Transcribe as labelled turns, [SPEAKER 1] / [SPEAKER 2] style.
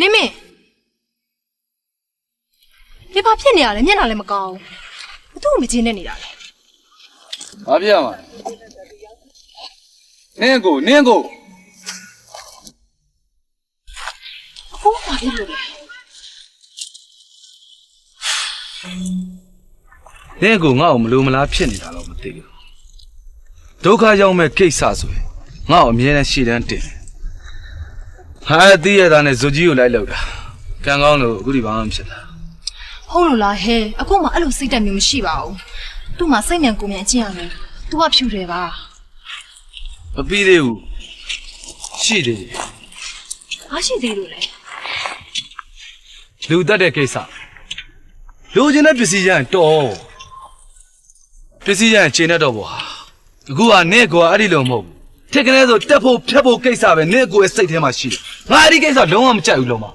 [SPEAKER 1] နင်းမင်းဒီဘာဖြစ်နေရလဲမျက်နှာလည်းမကောင်းဘူးဘသူ့ကိုမကျင်းနေနေတာလဲ
[SPEAKER 2] ဘာဖြစ်ရမှာလဲနင်းကိုနင်းကို
[SPEAKER 1] အခုဘာဖြစ်လို့လဲ
[SPEAKER 3] နင့်ကိုငါ့ကိုမလို့မလားဖြစ်နေတာတော့မသိဘူးဒုက္ခရောက်မဲ့ကိစ္စဆိုရင်ငါ့ကိုအမြဲတမ်းရှေ့တန်းတင်တယ် ဟာအတိရတာနဲ့ဇွတ်ကြီးကိုလိုက်လောက်တာကံကောင်းလို့အခုဒီဘာမှမဖြစ်တာ
[SPEAKER 1] ဟုတ်လို့လားဟဲအခုမှအဲ့လိုစိတ်တက်မျိုးမရှိပါဘူးသူ့မှာစိတ်မြန်ကိုယ်မြန်အကျင့်ရတယ်သူကဖြူတယ်ပါ
[SPEAKER 3] မပြီးသေးဘူးရှိသေးတယ်
[SPEAKER 1] ဘာရှိသေးလို့လဲ
[SPEAKER 3] လူတက်တဲ့ကိစ္စလူချင်းတဲ့ပစ္စည်းရရင်တော်ပစ္စည်းရရင်ချိန်တတ်တော့ဘောဟာအခုကနင့်ကောအဲ့ဒီလိုမဟုတ်ဘူး ထက်ကနေဆိုတက်ဖို့ဖြတ်ဖို့ကိစ္စပဲနင့်ကိုရဲ့စိတ်ထဲမှာရှိတယ်ငါအဲ့ဒီကိစ္စလုံးဝမကြိုက်ဘူးလုံးဝ